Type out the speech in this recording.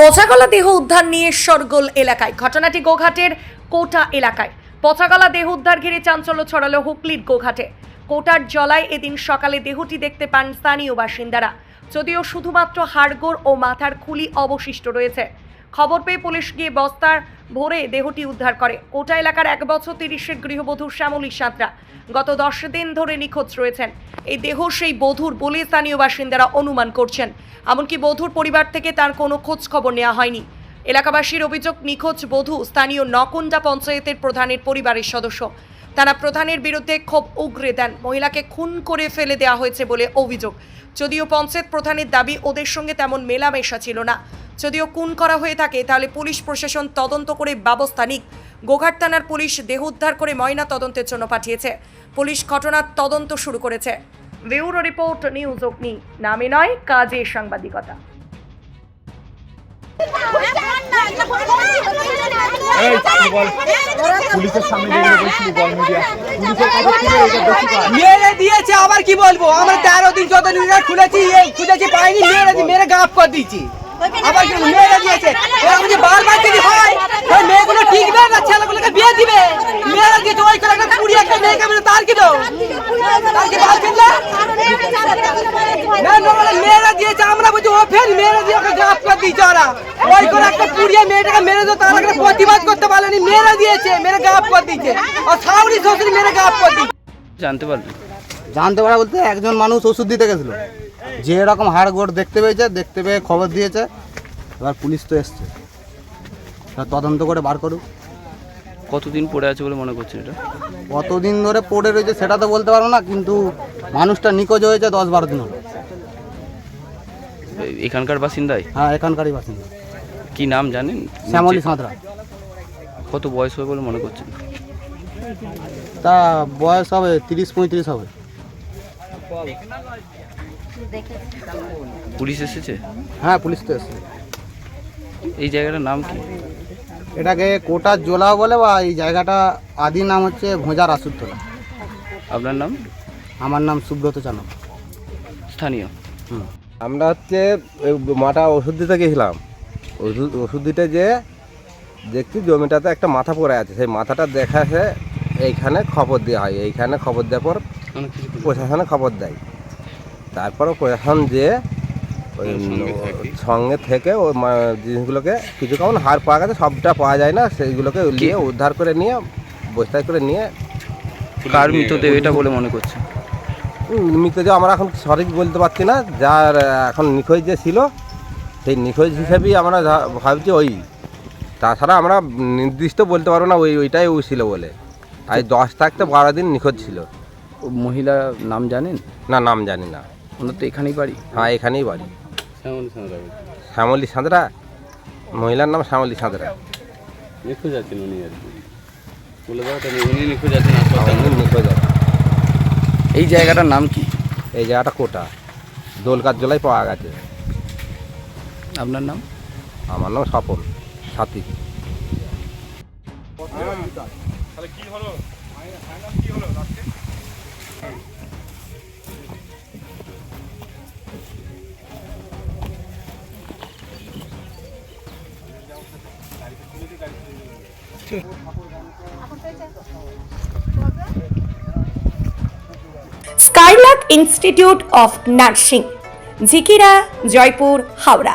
পচাগলা দেহ উদ্ধার নিয়ে সরগোল এলাকায়। ঘটনাটি গোঘাটের কোটা এলাকায়। পচাগলা দেহ উদ্ধার ঘিরে চাঞ্চল্য ছড়ালো হুগলির গোঘাটে। কোটার জলায় এদিন সকালে দেহটি দেখতে পান স্থানীয় বাসিন্দারা। যদিও শুধুমাত্র হাড়গোড় ও মাথার খুলি অবশিষ্ট রয়েছে। খবর পেয়ে পুলিশ গিয়ে বস্তার ভরে দেহটি উদ্ধার করে। কোটা এলাকার এক বছর তিরিশের গৃহবধূ শ্যামলী সাঁতরা গত দশ দিন ধরে নিখোঁজ রয়েছেন। এই দেহ সেই বধূর বলে স্থানীয় বাসিন্দারা অনুমান করছেন। এমনকি বধূর পরিবার থেকে তার কোনো খোঁজ খবর নেওয়া হয়নি। এলাকাবাসীর অভিযোগ, নিখোঁজ বধূ স্থানীয় নকুন্ডা পঞ্চায়েতের প্রধানের পরিবারের সদস্য। তারা প্রধানের বিরুদ্ধে ক্ষোভ উগরে দেন। মহিলাকে খুন করে ফেলে দেওয়া হয়েছে বলে অভিযোগ। যদিও পঞ্চায়েত প্রধানের দাবি ওদের সঙ্গে তেমন মেলামেশা ছিল না। যদিও খুন করা হয়ে থাকে, তাহলে পুলিশ প্রশাসন তদন্ত করে ব্যবস্থা নিক। গোঘাট থানার পুলিশ দেহ উদ্ধার করে ময়না তদন্তের জন্য পাঠিয়েছে। পুলিশ ঘটনার তদন্ত শুরু করেছে। ব্যুরো রিপোর্ট, নিউজ অগ্নি। নামে নয়, কাজে সাংবাদিকতা। মেরে দিয়েছে, আবার কি বলব? আমরা তেরো দিন চোদ্দ দিন খুলেছি খুঁজেছি পাইনি, মেরে মেরে গাপ করে দিয়েছি। আবার মেরে দিয়েছে। বারবার যদি হয়, ওই মেয়েগুলো টিকবে না, ছেলেগুলোকে বিয়ে দিবে? মেরে দিয়েছে তার কি না দিয়েছে, আমরা বলছি ও ফের মেরে দিয়ে ওকে গাপ করে দিয়েছে ওরা। ওই করে একটা কুড়িয়ে মেয়েটাকে মেরে দিও তার একটা প্রতিবাদ করতে পারেনি মেরে দিয়েছে মেরে গাপ করে দিয়েছে। আর সাউরি শ্বশুর মেরে গাপ করে দিয়েছে। জানতে পারলেন জানতে পারা বলতে একজন মানুষ ওষুধ দিতে গেছিল। যে এরকম হাড় গোড় দেখতে পেয়েছে দেখতে পেয়ে খবর দিয়েছে এবার পুলিশ তো এসছে। এবার তদন্ত করে বার করুক। কতদিন পড়ে আছে বলে মনে করছেন এটা? কতদিন ধরে পড়ে রয়েছে সেটা তো বলতে পারব না কিন্তু মানুষটা নিখোঁজ হয়েছে দশ বারো দিন হলো। এখানকার বাসিন্দাই? হ্যাঁ এখানকারই বাসিন্দা। কি নাম জানেন? শ্যামলী সাঁতরা। কত বয়স হবে বলে মনে করছেন? তা বয়স হবে তিরিশ পঁয়ত্রিশ হবে। পুলিশ এসেছে? হ্যাঁ পুলিশ তো এসেছে। এই জায়গাটার নাম কি? এটাকে কোটা জোলা বলে বা এই জায়গাটা আদি নাম হচ্ছে ভোজার আসুরতলা। আপনার নাম? আমার নাম সুব্রত চানক। স্থানীয়। হুম। আমরা হচ্ছে মাটা ওষুধ দিতে গেছিলাম। ওষুধ ওষুধ দিতে যে দেখছি জমিটাতে একটা মাথা পড়ে আছে। সেই মাথাটা দেখা সে এইখানে খবর দেওয়া হয়। এইখানে খবর দেওয়ার পর প্রশাসনে খবর দেয়। তারপরে প্রশাসন যে ওই সঙ্গে থেকে। ও জিনিসগুলোকে কিছু কেমন হার পাওয়া গেছে সবটা পাওয়া যায় না। সেইগুলোকে নিয়ে উদ্ধার করে নিয়ে বস্তায় করে নিয়ে কার মৃতদেহ? এটা বলে মনে করছেন মৃতদেহ আমরা এখন সঠিক বলতে পারছি না। যার এখন নিখোঁজ যে ছিল সেই নিখোঁজ হিসেবেই আমরা ভাবছি ওই। তাছাড়া আমরা নির্দিষ্ট বলতে পারব না ওই ওইটাই ওই ছিল বলে। আর দশ থাকতে বারো দিন নিখোঁজ ছিল। ও মহিলা নাম জানেন? না নাম জানি না। ওনার তো এখানেই বাড়ি? হ্যাঁ এখানেই বাড়ি। শ্যামলী সাঁতরা। মহিলার নাম শ্যামলী সাঁতরা। নিখোঁজ আছেন উনি আর কি। বলে উনি নিখোঁজ আছেন নিখোঁজ আছে এই জায়গাটার নাম কি? এই জায়গাটা কোটা। দোলকার জলায় পাওয়া গেছে। আপনার নাম? আমার নাম Swapan Sathi. Skylark institute of nursing Jhikira Jaipur Howrah